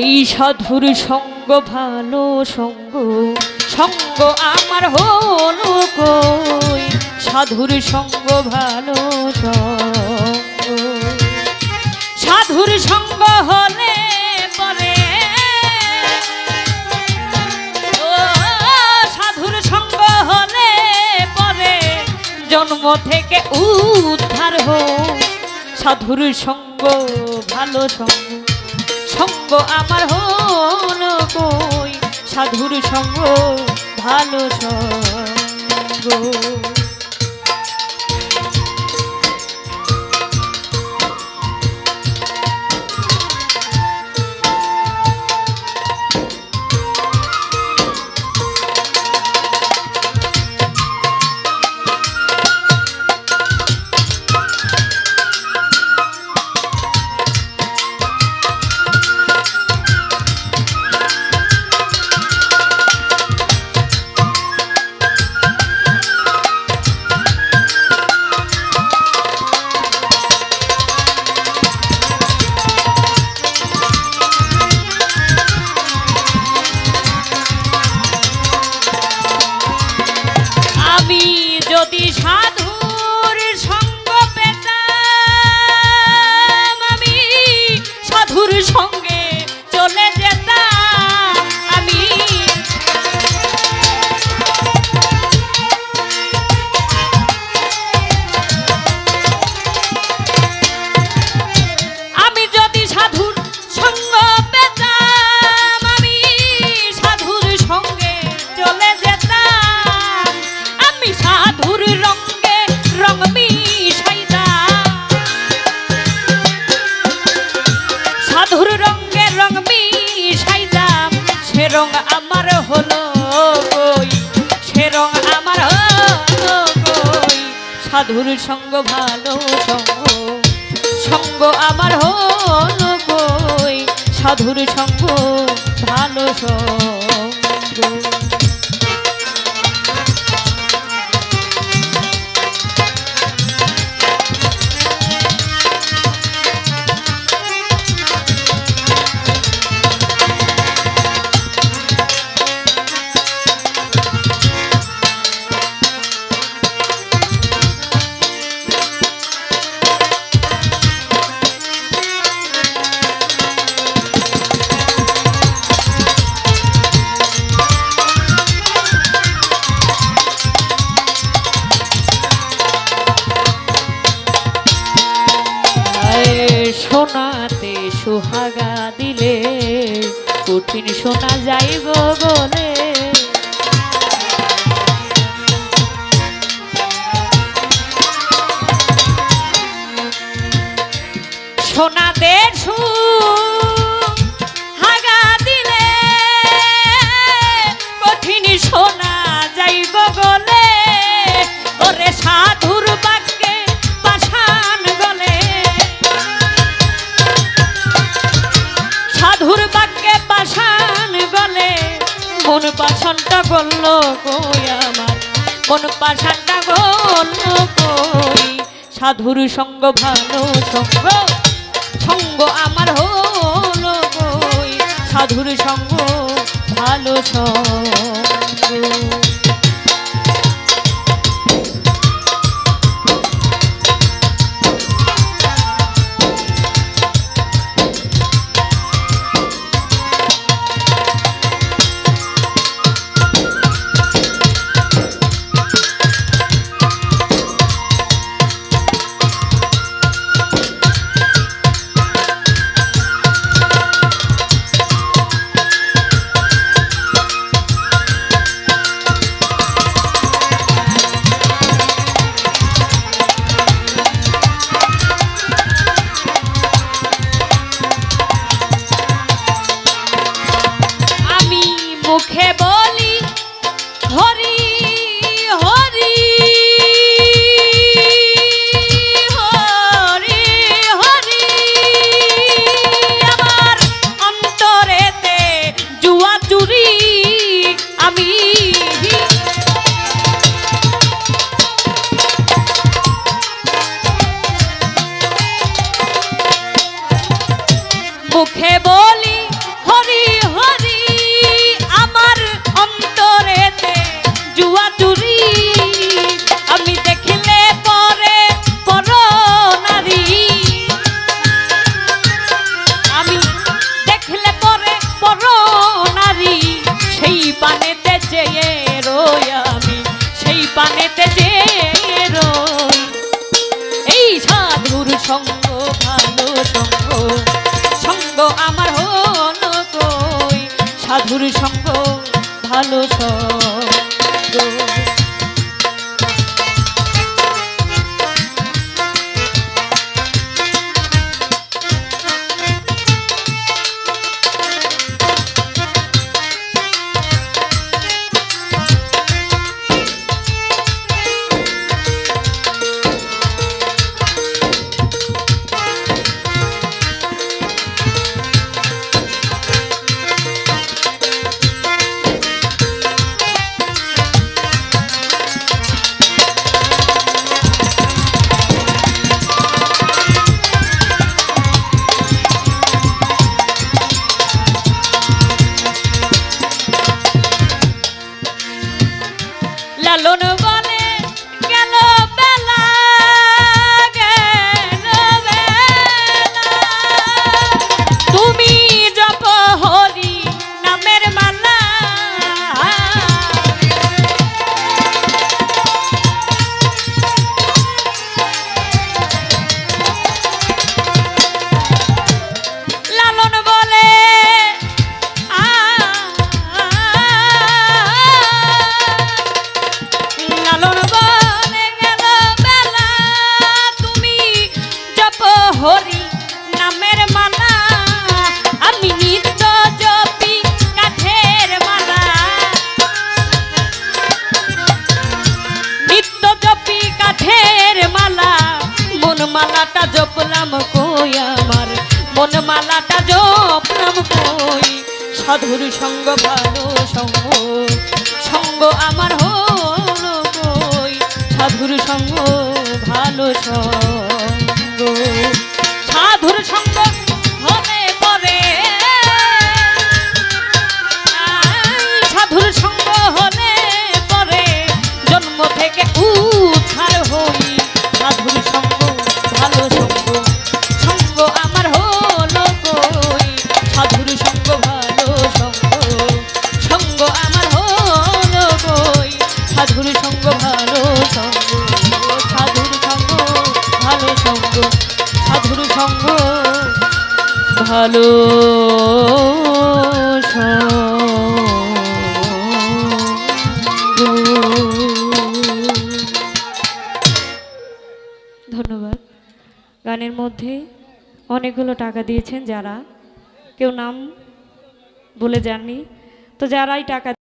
এই সাধুর সঙ্গ, ভালো সঙ্গ সঙ্গ আমার হলো কই? সাধুর সঙ্গ, ভালো সঙ্গ। সাধুর সঙ্গ হলে পরে সাধুর সঙ্গ হলে পরে জন্ম থেকে উদ্ধার হো সাধুর সঙ্গ, ভালো সঙ্গ। সঙ্গ আমার হল কই? সাধুর সঙ্গ ভালো সঙ্গ। সাধুর রঙের রং মিশাইলাম, সে রং আমার হলো সে রং আমার হলো কই সাধুর সঙ্গ, ভালো সঙ্গ সঙ্গ আমার হলো কই সাধুর সঙ্গ, ভালো সঙ্গ। সোহাগা দিলে কঠিন শোনা যাইব বলে। সোনাতে হাগা দিলে যাইব গলে ওরে সাধুর মন পাশানটা গল্ল কই আমার? মন পাশানটা গল্ল কই? সাধুর সঙ্গ, ভালো সঙ্গ সঙ্গ আমার হল কই? সাধুর সঙ্গ, ভালো সঙ্গ। মুখে বলি, হরি হরি, আমার অন্তরেতে জুয়া চুরি। আমি দেখিলে পরে পর নারী আমি দেখিলে পরে পর নারী সেই পানেতে চেয়ে রই আমি, সেই পানেতে চেয়ে রই। এই সাধুর সঙ্গ, ভালো সঙ্গ সঙ্গ আমার হলো কই? সাধুর সঙ্গ ভালো সঙ্গ। মালাটা জপলাম কই আমার? মন মালাটা কই? সাধুর সঙ্গ, ভালো সঙ্গ সঙ্গ আমার হলো কই? সাধুর সঙ্গ, ভালো সঙ্গ। সাধুর সঙ্গ ভালো ধন্যবাদ। গানের মধ্যে অনেকগুলো টাকা দিয়েছেন যারা। কেউ নাম বলে যাননি। তো যারাই টাকা